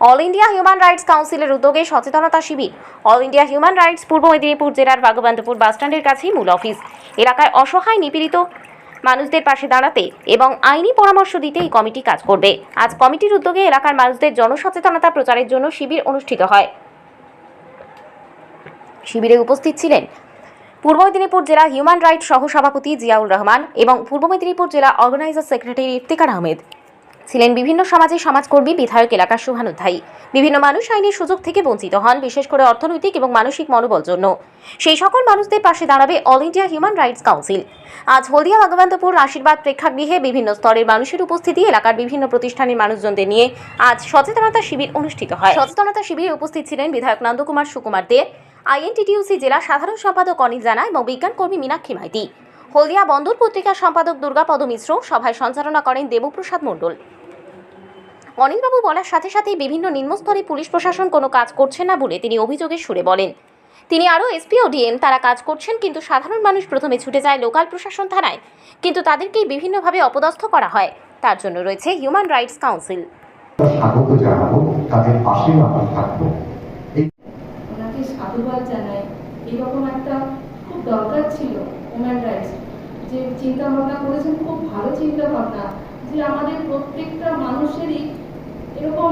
All India human rights কাউন্সিলের উদ্যোগে সচেতনতা শিবির। All India human rights Purba Medinipur জেলার ভাগবন্তপুর বাসস্ট্যান্ডের কাছেই মূল অফিস। এলাকায় অসহায় নিপীড়িত মানুষদের পাশে দাঁড়াতে এবং আইনি পরামর্শ দিতে এই কমিটি কাজ করবে। আজ কমিটির উদ্যোগে এলাকার মানুষদের জনসচেতনতা প্রচারের জন্য শিবির অনুষ্ঠিত হয়। শিবিরে উপস্থিত ছিলেন পূর্ব মেদিনীপুর জেলা হিউম্যান রাইটস সহ সভাপতি জিয়াউল রহমান এবং পূর্ব মেদিনীপুর জেলা অর্গানাইজার সেক্রেটারি ইফতিকার আহমেদ। ছিলেন বিভিন্ন সমাজে সমাজকর্মী, বিধায়ক এলাকার শুভানুধ্যায়ী। বিভিন্ন মানুষ আইনের সুযোগ থেকে বঞ্চিত হন, বিশেষ করে অর্থনৈতিক এবং মানসিক মনোবল জন্য। সেই সকল মানুষদের পাশে দাঁড়াবে all India human rights council. আজ হলদিয়া, ভগবন্তপুর আশীর্বাদ প্রেক্ষাগৃহে বিভিন্ন স্তরের মানুষের উপস্থিতি, এলাকার বিভিন্ন প্রতিষ্ঠানের মানুষজনদের নিয়ে আজ সচেতনতা শিবির অনুষ্ঠিত হয়। সচেতনতা শিবিরে উপস্থিত ছিলেন বিধায়ক নন্দকুমার সুকুমার দে, আইএনটিটিউসি জেলা সাধারণ সম্পাদক অনিল জানা এবং বিজ্ঞান কর্মী মীনাক্ষী মাইতি। হলদিয়া বন্দর পত্রিকার সম্পাদক দুর্গাপদ মিশ্র সভায় সঞ্চালনা করেন দেবপ্রসাদ মণ্ডল। অনিলবাবু বলার সাথে সাথেই বিভিন্ন নিম্নস্তরে পুলিশ প্রশাসন কোনো কাজ করছে না বলে তিনি অভিযোগের সুরে বলেন। তিনি আরও এসপি ও ডিএম তারা কাজ করছেন কিন্তু সাধারণ মানুষ প্রথমে ছুটে যায় লোকাল প্রশাসন থানায়। কিন্তু তাদেরকেই বিভিন্নভাবে অপদস্থ করা হয়। তার জন্য রয়েছে হিউম্যান রাইটস কাউন্সিল স্বাগত জানাব। তাদের পাশে আমরা থাকব। ওনাকে সাধুবাদ জানাই। এরকম একটা খুব দরকার ছিল ওম্যান রাইটস যে চিন্তা ভাবনা করেছেন খুব ভালো চিন্তা ভাবনা যে আমাদের প্রত্যেকটা মানুষেরই এরকম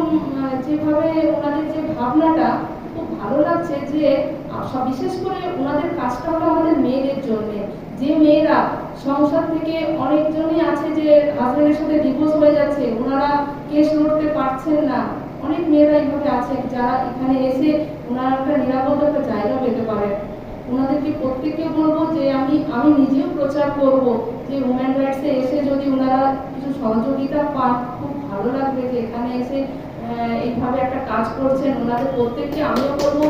যেভাবে ওনাদের যে ভাবনাটা, খুব ভালো লাগছে যে বিশেষ করে ওনাদের কাজটা হলো আমাদের মেয়েদের জন্য। যে মেয়েরা সংসার থেকে অনেকজনই আছে যে হাজবেন্ডের সাথে ডিভোর্স হয়ে যাচ্ছে, ওনারা কেস লড়তে পারছেন না। অনেক মেয়েরা এইভাবে আছে, যারা এখানে এসে ওনারা একটা নিরাপদ একটা জায়গা পেতে পারে। ওনাদেরকে প্রত্যেককে বলব যে, আমি আমি নিজেও প্রচার করব যে উমেন রাইটসে এসে যদি ওনারা কিছু সহযোগিতা পান, খুব ভালো লাগবে যে এখানে এসে এইভাবে একটা কাজ করছেন। ওনাদের প্রত্যেককে আমিও বলব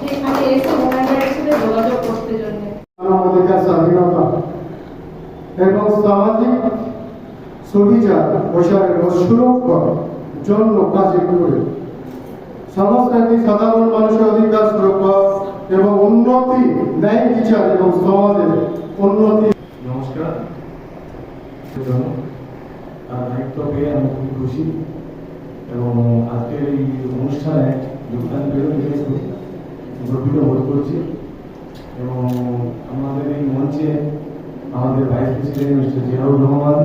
যে এখানে এসে রাইটসের সাথে যোগাযোগ করতে জন্য। মানবাধিকার স্বাধীনতা এবং সামাজিক সুবিচার প্রসারের ও সুরক্ষার জন্য কাজ করে। সাধারণ মানুষের অধিকার সুরক্ষা এবং উন্নতি ন্যায় বিচার এবং সমাজের উন্নতি। নমস্কার। জন্য তার দায়িত্ব পেয়ে আমি খুব খুশি। এবং আজকের এই অনুষ্ঠানে যোগদান পেয়ে খুব গর্বিত বোধ করছি। এবং আমাদের এই মঞ্চে আমাদের vice president mister Ziaur Rahman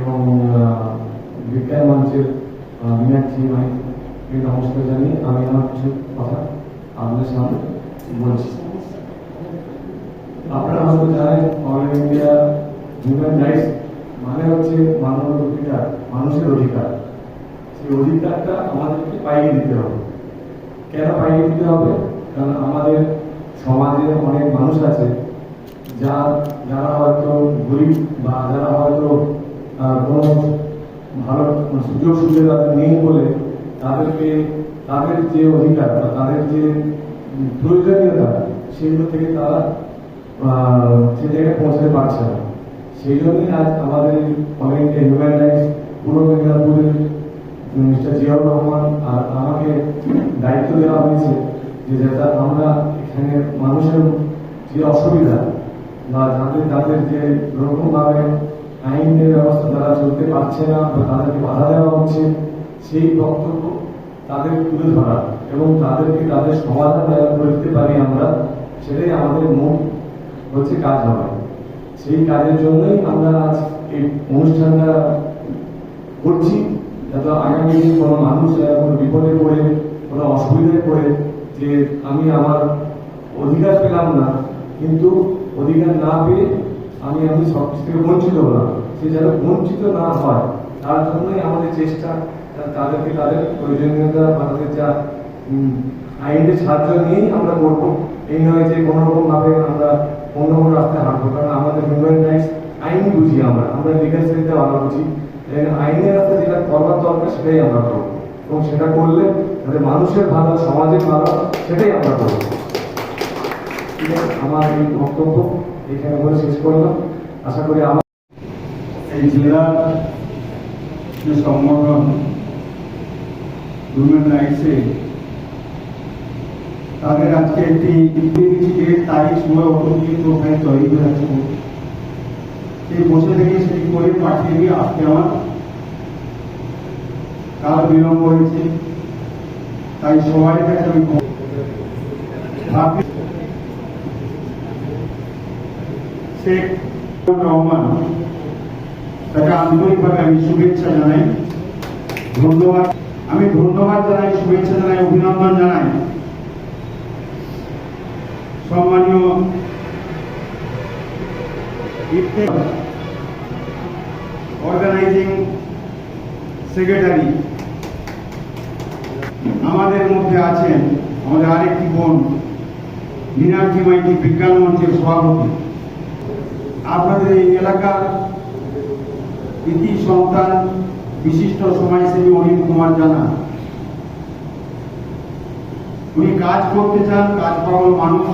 এবং বিজ্ঞান মঞ্চের মীনাক্ষী মাইকে নমস্কার জানিয়ে আমি আমার কিছু কথা আপনাদের সামনে বলছি। আপনারা হয়তো জানেন অল ইন্ডিয়া হিউম্যান রাইটস মানে হচ্ছে মানব অধিকার, মানুষের অধিকার। সেই অধিকারটা আমাদেরকে পাইয়ে দিতে হবে। কেন পাইয়ে দিতে হবে? কারণ আমাদের সমাজে অনেক মানুষ আছে, যা, যারা হয়তো গরিব বা যারা হয়তো কোনো ভালো সুযোগ সুবিধা নেই বলে তাদেরকে, তাদের যে অধিকার বা তাদের যে প্রয়োজনীয়তা, সেগুলো থেকে তারা সে জায়গায় পৌঁছতে পারছে না। সেই জন্যই আজ আমাদের অনেক হিউম্যান রাইটস পূর্ব মেদিনীপুরের মিস্টার জিয়াউর রহমান আর আমাকে দায়িত্ব দেওয়া হয়েছে যে যাতে আমরা এখানে মানুষের যে অসুবিধা বা যাদের যাদের যে রকমভাবে আইনের ব্যবস্থা তারা চলতে পারছে না বা তাদেরকে বাধা দেওয়া হচ্ছে, সেই বক্তব্য তাদের তুলে ধরা এবং তাদেরকে তাদের সমাধান করে দিতে পারি আমরা, সেটাই আমাদের মূল হচ্ছে কাজ হবে। সেই কাজের জন্যই আমরা আজ এই অনুষ্ঠানটা করছি। যাতে আগামী দিন কোনো মানুষ কোনো বিপদে পড়ে, কোনো অসুবিধায় পড়ে, যে আমি আমার অধিকার পেলাম না, কিন্তু অধিকার না পেয়ে আমি আমি সব থেকে বঞ্চিত হলাম। সে যেন বঞ্চিত না হয়, তার জন্যই আমাদের চেষ্টা তাদেরকে তাদের প্রয়োজনীয়তা বা তাদের যা আইনের সাহায্য নিয়েই আমরা করব। এই নয় যে কোনো রকম ভাবে আমরা অন্য কোনো রাস্তায় হাঁটবো কারণ আমাদের হিউম্যান রাইটস আইন বুঝি আমরা। আমরা লিগাল সাইডে ভালো বুঝি। আইনের রাস্তা যেটা করবার দরকার সেটাই আমরা করব। এবং সেটা করলে যাতে মানুষের ভালো, সমাজের ভালো, সেটাই আমরা করব? আমার এই বক্তব্য এখানে বলে শেষ করলাম। আশা করি আমার এই জেলার যে সংগঠন হিউম্যান তাদের আজকে একটি ডেট তারিখ সময় অনুযায়ী প্রোফাইল তৈরি করে আছে সেই বসে থেকে সেটি করে পাঠিয়ে দিয়ে আজকে আমার কাল বিলম্ব হয়েছে, তাই সবাই কাছে আমি শেখ রহমান, তাকে আন্তরিকভাবে আমি শুভেচ্ছা জানাই। ধন্যবাদ। আমি ধন্যবাদ জানাই, শুভেচ্ছা জানাই, অভিনন্দন জানাই। অর্গানাইজিং সেক্রেটারি আমাদের মধ্যে আছেন আমাদের আরেকটি বোন মীনাক্ষী মাইতি বিজ্ঞান মঞ্চের সভাপতি। আপনাদের এই এলাকার ইতি সন্তান বিশিষ্ট সমাজসেবী অনিল কুমার জানা। উনি কাজ করতে চান কাজ পাগল মানুষ।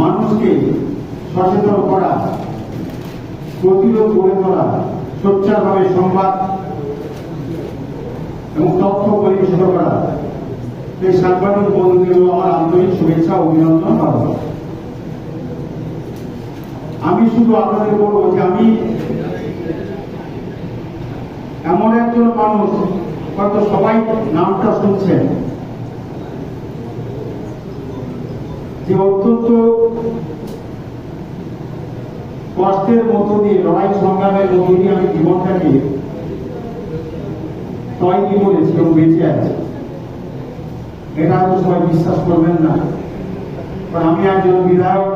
মানুষকে সচেতন করা, প্রতিরোধ গড়ে তোলা, সোচ্চারভাবে সংবাদ এবং তথ্য পরিবেশিত করা। এই সাংবাদিক বন্ধুদের আমার আন্তরিক শুভেচ্ছা অভিনন্দন আমি শুধু আপনাদের বলব যে আমি এমন একজন মানুষ, হয়তো সবাই নামটা শুনছেন। যে অত্যন্ত কষ্টের মধ্য দিয়ে, লড়াই সংগ্রামের মধ্য দিয়ে আমি জীবনটাকে তৈরি করেছি এবং বেঁচে আছি। এটা হয়তো সবাই বিশ্বাস করবেন না। আমি একজন বিধায়ক,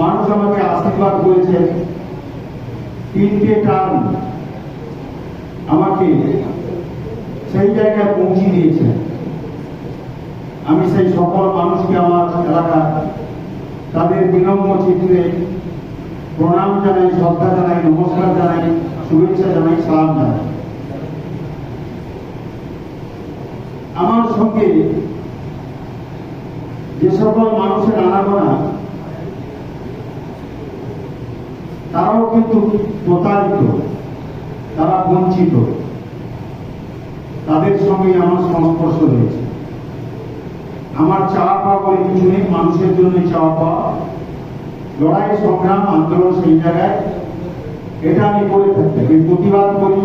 মানুষ আমাকে আশীর্বাদ করেছে। তিনটে টার্ম আমাকে সেই জায়গায় পৌঁছে দিয়েছে। আমি সেই সকল মানুষকে আমার এলাকা তাদের বিনম্র চিত্রে প্রণাম জানাই, শ্রদ্ধা জানাই, নমস্কার জানাই, শুভেচ্ছা জানাই, সালাম জানাই। আমার সঙ্গে যে সকল মানুষের আনাগোনা, তারাও কিন্তু প্রতারিত, তারা বঞ্চিত। তাদের সঙ্গে আমার সংস্পর্শ রয়েছে। আমার চাওয়া পাওয়া বলে কিছু নেই, মানুষের জন্য চাওয়া পাওয়া। লড়াই, সংগ্রাম, আন্দোলন সেই জায়গায় এটা আমি করে আমি প্রতিবাদ করি,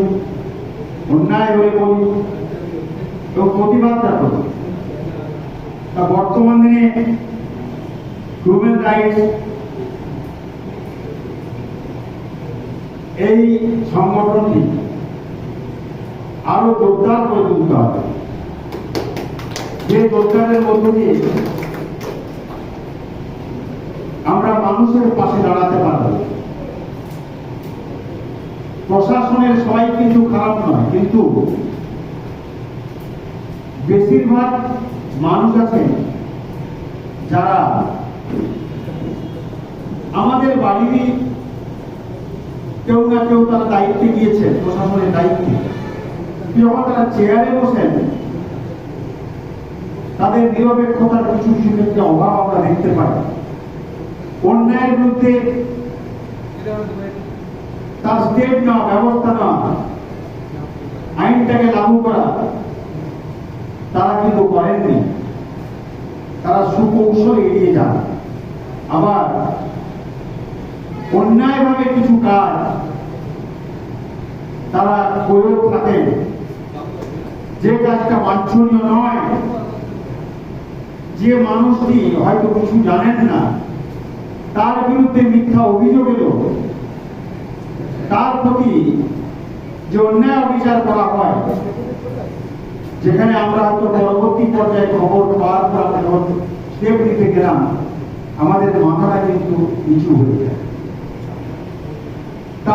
অন্যায় হয়ে করি এবং প্রতিবাদটা করি। তা বর্তমান দিনে হিউম্যান রাইটস এই সংগঠনটি আরও জোরদার করে তুলতে হবে। যে জোরদারের মধ্য দিয়ে আমরা মানুষের পাশে দাঁড়াতে পারব। প্রশাসনের সবাই কিন্তু খারাপ নয়, কিন্তু বেশিরভাগ মানুষ আছে যারা আমাদের বাড়িরই কেউ না কেউ তার দায়িত্বে গিয়েছে প্রশাসনের দায়িত্বে। যখন তারা চেয়ারে বসেন। তাদের নিরপেক্ষতার কিছু কিছু ক্ষেত্রে অভাব আমরা দেখতে পাই। অন্যায়ের বিরুদ্ধে তার স্টেপ নেওয়া, ব্যবস্থা নেওয়া, আইনটাকে লাগু করা, তারা কিন্তু করেননি। তারা সুকৌশল এড়িয়ে যান। আবার অন্যায়ভাবে কিছু কাজ তারা করেও থাকেন। যে কাজটা বাঞ্ছনীয় নয় যে মানুষটি হয়তো কিছু জানেন না, তার বিরুদ্ধে মিথ্যা অভিযোগ এলো। তার প্রতি যে অন্যায় অবিচার করা হয়, যেখানে আমরা হয়তো পরবর্তী পর্যায়ে খবর পাওয়ার পর স্টেপ নিতে গেলাম, আমাদের মাথাটা কিন্তু নিচু হয়ে যায়।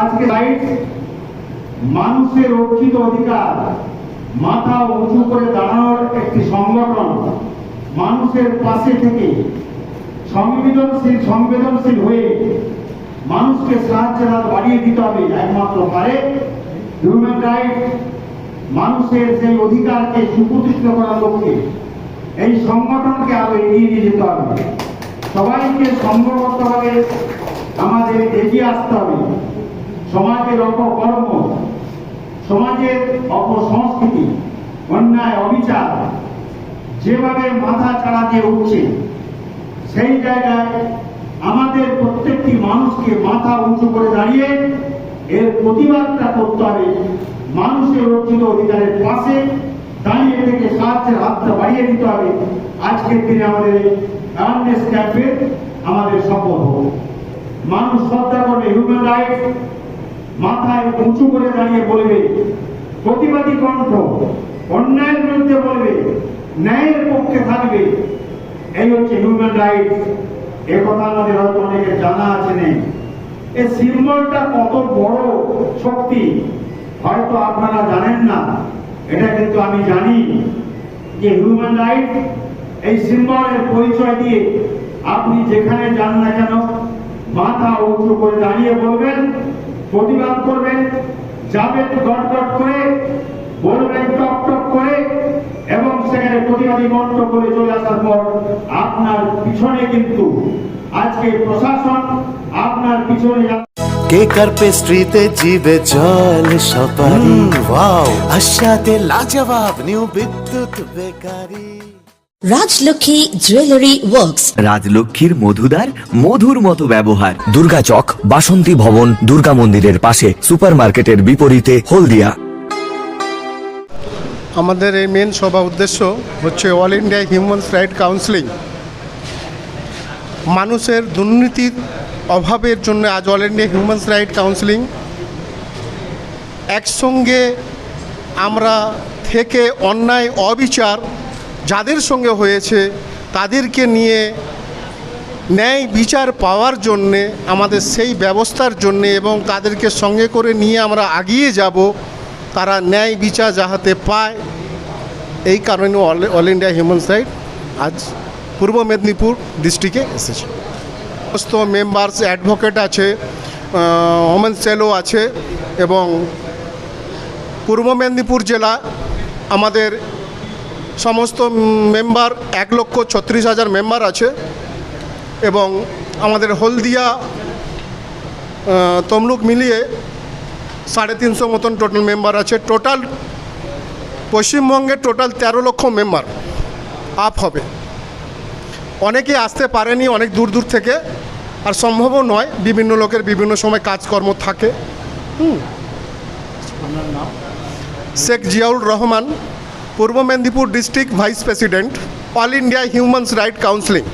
আজকে রাইট মানুষের রক্ষিত অধিকার মাথা উঁচু করে দাঁড়ানোর একটি সংগঠন মানুষের পাশে থেকে সংবেদনশীল সংবেদনশীল হয়ে মানুষকে সাহায্যের হাত বাড়িয়ে দিতে হবে, একমাত্র পারে হিউম্যান রাইট মানুষের সেই অধিকারকে সুপ্রতিষ্ঠিত করার লক্ষ্যে। এই সংগঠনকে আরও এগিয়ে নিয়ে যেতে হবে। সবাইকে সংঘবদ্ধভাবে আমাদের এগিয়ে আসতে হবে। সমাজের অপকর্ম, সমাজের অপসংস্কৃতি, অন্যায়, অবিচার যেভাবে মাথা চাড়া দিয়ে উঠছে, সেই জায়গায় আমাদের প্রত্যেকটি মানুষকে মাথা উঁচু করে দাঁড়িয়ে এর প্রতিবাদটা করতে হবে। মানুষের অর্জিত অধিকারের পাশে দাঁড়িয়ে থেকে সাহায্যের হাতটা বাড়িয়ে দিতে হবে। আজকের দিনে আমাদের অ্যাওয়ারনেস ক্যাম্পে আমাদের শপথ হোক মানুষ শ্রদ্ধা করবে হিউম্যান রাইটস মাথায় উঁচু করে দাঁড়িয়ে বলবে, প্রতিবাদী কণ্ঠ অন্যায়ের বিরুদ্ধে বলবে ন্যায়ের পক্ষে থাকবে। এই হচ্ছে হিউম্যান রাইটস এ কথা আমাদের হয়তো অনেকের জানা আছে নেই। এই সিম্বলটা কত বড় শক্তি, হয়তো আপনারা জানেন না। এটা কিন্তু আমি জানি যে হিউম্যান রাইট এই সিম্বলের পরিচয় দিয়ে আপনি যেখানে যান না কেন, মাথা উঁচু করে দাঁড়িয়ে বলবেন, প্রতিবাদ করবেন, যাবেন গট গট করে, বলবেন টক টক করে, এবং সেখানে প্রতিবাদী মন্ত্র করে চলে আসার পর আপনার পিছনে কিন্তু আজকে প্রশাসন আপনার পিছনে যা- কেক আর পেস্ট্রিতে জিবে জল সপারি ওয়াও আশাতে লাজবাব new Bidyut bakery. Rajlakshmi jewellery works. রাজলক্ষ্মীর মধুদার মধুর মতো ব্যবহার। দুর্গা চক বাসন্তী ভবন দুর্গা মন্দিরের পাশে সুপারমার্কেটের বিপরীতে হলদিয়া। আমাদের এই মেন সভা উদ্দেশ্য হচ্ছে all India human right counselling মানুষের দুর্নীতির অভাবের জন্য আজ all India human right counselling একসঙ্গে আমরা থেকে অন্যায়, অবিচার যাদের সঙ্গে হয়েছে, তাদেরকে নিয়ে ন্যায় বিচার পাওয়ার জন্যে, আমাদের সেই ব্যবস্থার জন্যে এবং তাদেরকে সঙ্গে করে নিয়ে আমরা আগিয়ে যাব। তারা ন্যায় বিচার যাহাতে পায়, এই কারণে অল ইন্ডিয়া হিউম্যান রাইট আজ পূর্ব মেদিনীপুর ডিস্ট্রিক্টে এসেছে। সমস্ত মেম্বার্স অ্যাডভোকেট আছে ওমেন সেলও আছে এবং পূর্ব মেদিনীপুর জেলা আমাদের সমস্ত মেম্বার এক লক্ষ ছত্রিশ হাজার মেম্বার আছে এবং আমাদের হলদিয়া তমলুক মিলিয়ে সাড়ে তিনশো মতন টোটাল মেম্বার আছে। টোটাল পশ্চিমবঙ্গে টোটাল তেরো লক্ষ মেম্বার আপ হবে। অনেকে আসতে পারেনি অনেক দূর দূর থেকে। আর সম্ভবও নয় বিভিন্ন লোকের বিভিন্ন সময় কাজকর্ম থাকে। হুম। Sheikh Ziaur Rahman Purba Medinipur district vice president all India humans right counselling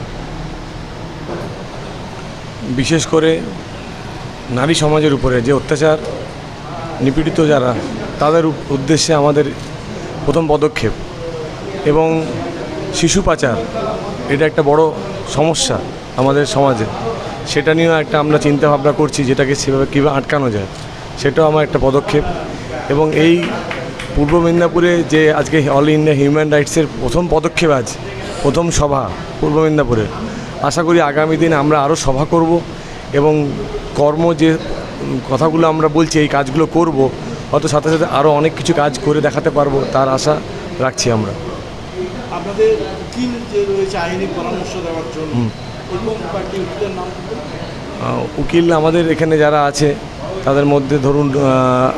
বিশেষ করে নারী সমাজের উপরে যে অত্যাচার নিপীড়িত যারা, তাদের উদ্দেশ্যে আমাদের প্রথম পদক্ষেপ এবং শিশু পাচার, এটা একটা বড় সমস্যা আমাদের সমাজে। সেটা নিয়েও একটা আমরা চিন্তা ভাবনা করছি, যেটাকে সেভাবে কীভাবে আটকানো যায়, সেটাও আমার একটা পদক্ষেপ। এবং এই পূর্ব মেদিনীপুরে যে আজকে অল ইন্ডিয়া হিউম্যান রাইটসের প্রথম পদক্ষেপ আজ, প্রথম সভা পূর্ব মেদিনীপুরে, আশা করি আগামী দিনে আমরা আরও সভা করব এবং কর্ম যে কথাগুলো আমরা বলছি এই কাজগুলো করব হয়তো সাথে সাথে আরও অনেক কিছু কাজ করে দেখাতে পারব তার আশা রাখছি আমরা। আপনাদের উকিল যে রয়েছে আইনি পরামর্শ দেওয়ার জন্য? এরকম কয়েকটি উকিলের নাম বলুন। আহ, উকিল আমাদের এখানে যারা আছে তাদের মধ্যে ধরুন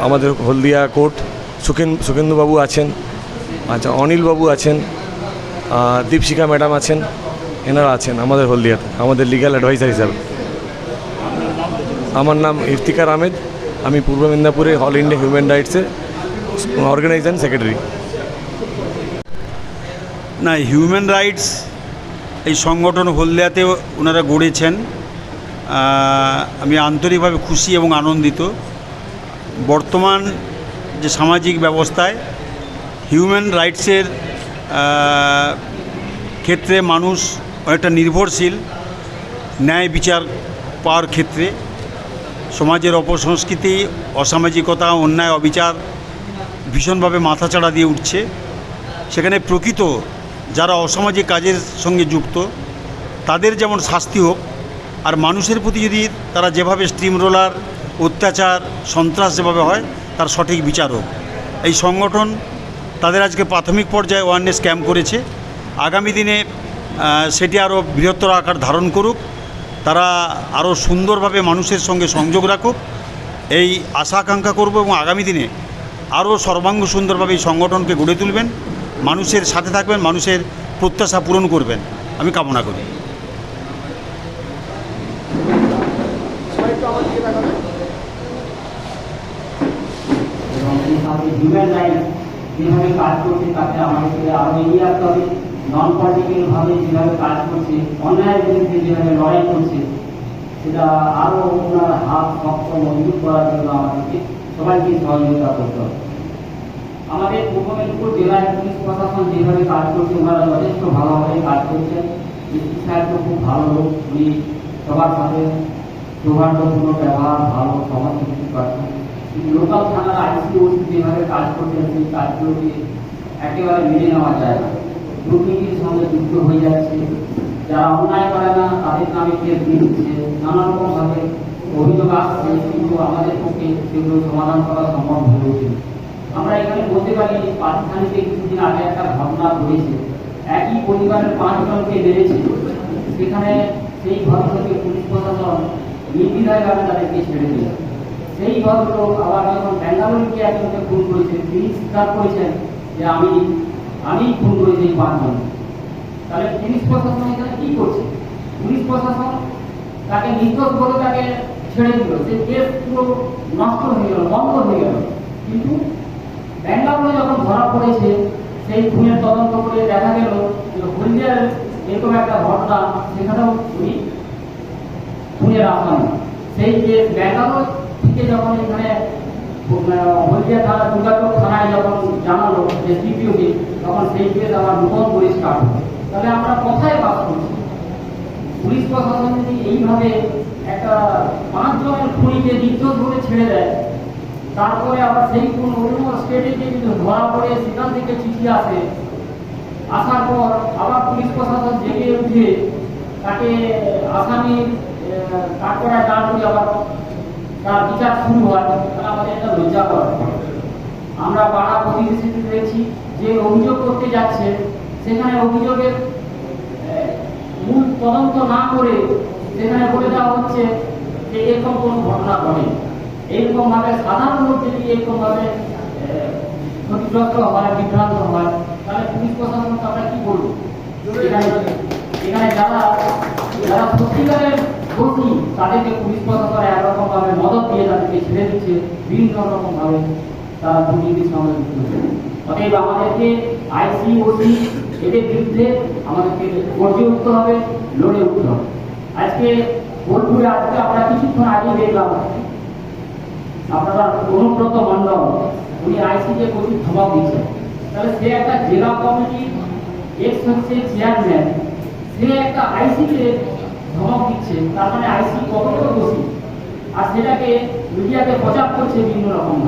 আমাদের হলদিয়া কোর্ট সুখেন সুখেন্দুবাবু আছেন আচ্ছা অনিলবাবু আছেন আর দীপশিকা ম্যাডাম আছেন এনারা আছেন আমাদের হলদিয়াতে আমাদের লিগাল অ্যাডভাইজার হিসাবে। আমার নাম ইফতিকার আহমেদ। আমি পূর্ব মেদিনীপুরে অল ইন্ডিয়া হিউম্যান রাইটসের অর্গানাইজেশন সেক্রেটারি না হিউম্যান রাইটস এই সংগঠন হলদিয়াতে ওনারা গড়েছেন। আমি আন্তরিকভাবে খুশি এবং আনন্দিত। বর্তমান যে সামাজিক ব্যবস্থায় হিউম্যান রাইটসের ক্ষেত্রে মানুষ অনেকটা নির্ভরশীল, ন্যায় বিচার পাওয়ার ক্ষেত্রে। সমাজের অপসংস্কৃতি, অসামাজিকতা, অন্যায়, অবিচার ভীষণভাবে মাথাচাড়া দিয়ে উঠছে। সেখানে প্রকৃত যারা অসামাজিক কাজের সঙ্গে যুক্ত, তাদের যেমন শাস্তি হোক, আর মানুষের প্রতি যদি তারা যেভাবে স্টিম রোলার অত্যাচার, সন্ত্রাস যেভাবে হয়, তার সঠিক বিচার হোক। এই সংগঠন তাদের আজকে প্রাথমিক পর্যায়ে ওয়ারনেস ক্যাম্প করেছে। আগামী দিনে সেটি আরও বৃহত্তর আকার ধারণ করুক। তারা আরও সুন্দরভাবে মানুষের সঙ্গে সংযোগ রাখুক। এই আশা আকাঙ্ক্ষা করব এবং আগামী দিনে আরও সর্বাঙ্গ সুন্দরভাবে এই সংগঠনকে গড়ে তুলবেন, মানুষের সাথে থাকবেন, মানুষের প্রত্যাশা পূরণ করবেন। আমি কামনা করি। কাজ করছে, তাতে এগিয়ে আসতে হবে। নন পলিটিক্যাল ভাবে যেভাবে কাজ করছে, অন্যায়ের বিরুদ্ধে যেভাবে লড়াই করছে, সেটা আরও ওনার হাত শক্ত মজবুত করার জন্য আমাদেরকে সবাইকে সহযোগিতা করতে হবে। আমাদের পূর্ব মেদিনীপুর জেলায় পুলিশ প্রশাসন যেভাবে কাজ করছে, ওনারা যথেষ্ট ভালোভাবে কাজ করছেন। এসপি সাহেব তো খুব ভালো লোক, উনি সবার সাথে সৌহার্দ্যপূর্ণ ব্যবহার, ভালো সবার কিছু পাচ্ছেন কিন্তু লোকাল থানার আইসি ওসি যেভাবে কাজ করছেন, সেই কাজগুলোকে একেবারে মেনে নেওয়া যায় না। দুর্নীতির সঙ্গে যুক্ত হয়ে যাচ্ছে। যারা অন্যায় করে না, তাদের নামে কেস দিচ্ছে? নানা রকম ভাবে অভিযোগ আসছে কিন্তু আমাদের পক্ষে সেগুলো সমাধান করা সম্ভব হয়ে ওঠেনি আমরা এখানে বলতে পারি পাকিস্তানিতে কিছুদিন আগে একটা ঘটনা ঘটেছে। একই পরিবারের পাঁচজনকে মেরেছে। সেখানে সেই ভদ্রলোকে পুলিশ প্রশাসন নির্বিধায়ভাবে তাদেরকে ছেড়ে দিয়েছে সেই ভদ্রলোক আবার যখন ব্যাঙ্গালোরকে একজনকে খুন করেছেন তিনি স্বীকার করেছেন যে আমি আমি খুন করেছি এই পাঁচজন তাহলে পুলিশ প্রশাসন এখানে কি করছে? পুলিশ প্রশাসন তাকে নির্দোষ বলে তাকে ছেড়ে দিল। সে কেস পুরো নষ্ট হয়ে গেল, বন্ধ হয়ে গেল। কিন্তু ব্যাঙ্গালোরে যখন ধরা পড়েছে, সেই খুনের তদন্ত করে দেখা গেল যে হলদিয়ার এরকম একটা ঘটনা সেখানেও উনি খুনের আসামি। সেই যে ব্যাঙ্গালোর থেকে যখন এখানে হলদিয়া থানা দুর্গাপুর থানায় যখন জানালো যে সিপিওকে তখন সেই কেস আবার নতুন করে স্টার্ট হলো তাহলে আমরা কোথায় বাস করছি। পুলিশ প্রশাসন যদি এইভাবে একটা পাঁচ জনের খুনিকে নির্দোষ বলে ছেড়ে দেয়, তারপরে আবার সেই কোন অন্য স্টেটে গিয়ে যদি ধরা পড়ে, সেখান থেকে চিঠি আসে, আসার পর আবার পুলিশ প্রশাসন জেগে উঠে তাকে আসামি তারপরে দাঁড় করে আবার তার বিচার শুরু হয়, তাহলে আমাদের একটা লজ্জা করা। আমরা পাড়া প্রতিবেশীতে দেখছি যে অভিযোগ করতে যাচ্ছে, সেখানে অভিযোগের মূল তদন্ত না করে সেখানে বলে দেওয়া হচ্ছে যে এরকম কোনো ঘটনা ঘটে এইরকম ভাবে সাধারণ লোক যদি এরকম ভাবে ক্ষতিগ্রস্ত হয়, বিভ্রান্ত হয়, তাহলে পুলিশ প্রশাসন আমরা কি বলব? এখানে যারা যারা সত্যিকারের দোষী, তাদেরকে পুলিশ প্রশাসন একরকম ভাবে মদত দিয়ে তাদেরকে ছেড়ে দিচ্ছে বিভিন্ন রকম ভাবে তারা দুর্নীতির সঙ্গে যুক্ত অতএব আমাদেরকে আইসি ওসি, এদের বিরুদ্ধে আমাদেরকে গর্জে উঠতে হবে, লড়ে উঠতে হবে। আজকে বোলপুরে আজকে আমরা কিছুক্ষণ আগে দেখলাম, আপনারা অনুব্রত মন্ডল উনি আইসিকে প্রচুর ধমক দিচ্ছেন তাহলে সে একটা জেলা কমিটির এক্স হচ্ছে চেয়ারম্যান সে একটা আইসিকে ধমক দিচ্ছে, তার মানে আইসি কতটা দোষী? আর সেটাকে মিডিয়াতে প্রচার করছে বিভিন্ন রকম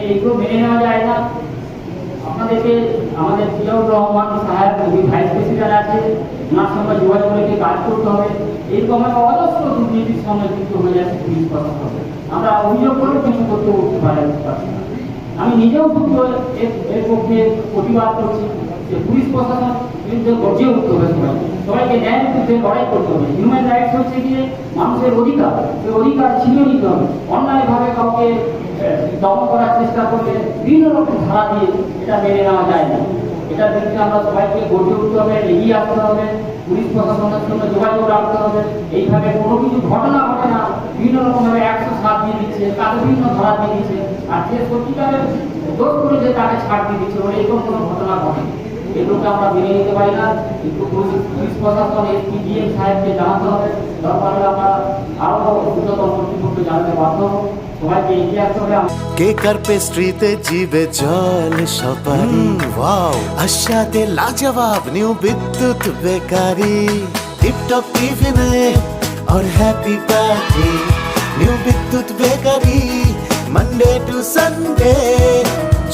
এইগুলো মেনে নেওয়া যায় না। আপনাদেরকে আমাদের জিয়াউর রহমান সাহেব উনি ভাইস প্রেসিডেন্ট আছে ওনার সঙ্গে যোগাযোগ রেখে কাজ করতে হবে। এরকম একটা অজস্র দুর্নীতির সঙ্গে যুক্ত হয়ে যাচ্ছে পুলিশ প্রশাসন আমরা অভিযোগ করে কিছু করতে উঠতে পারি আমি নিজেও এর পক্ষে প্রতিবাদ করছি যে পুলিশ প্রশাসন পুলিশ যোগাযোগ রাখতে হবে। এইভাবে কোনো কিছু ঘটনা ঘটে না। বিভিন্ন রকম ভাবে একশো সাত দিয়ে দিচ্ছে তাকে বিভিন্ন ধারা দিয়ে দিচ্ছে। আর যে সত্যিকারের দোষ করেছে তাকে ছাড় দিয়ে দিচ্ছে এরকম কোনো ঘটনা ঘটে এগুলোকে আমরা মেনে নিতে পারি না কিন্তু পুলিশ পুলিশ প্রশাসন এসপি ডিএম সাহেবকে জানাতে হবে দরকার হলে আমরা আরো উচ্চতর কর্তৃপক্ষকে জানাতে বাধ্য হবো সবাইকে এগিয়ে আসতে হবে কেকার পেস্ট্রিতে জিবে জল সপারি ওয়াও আশাতে লাজবাব নিউ বিদ্যুৎ বেকারি টিপটপ টিফিনে और happy party new Bidyut bakery Monday to Sunday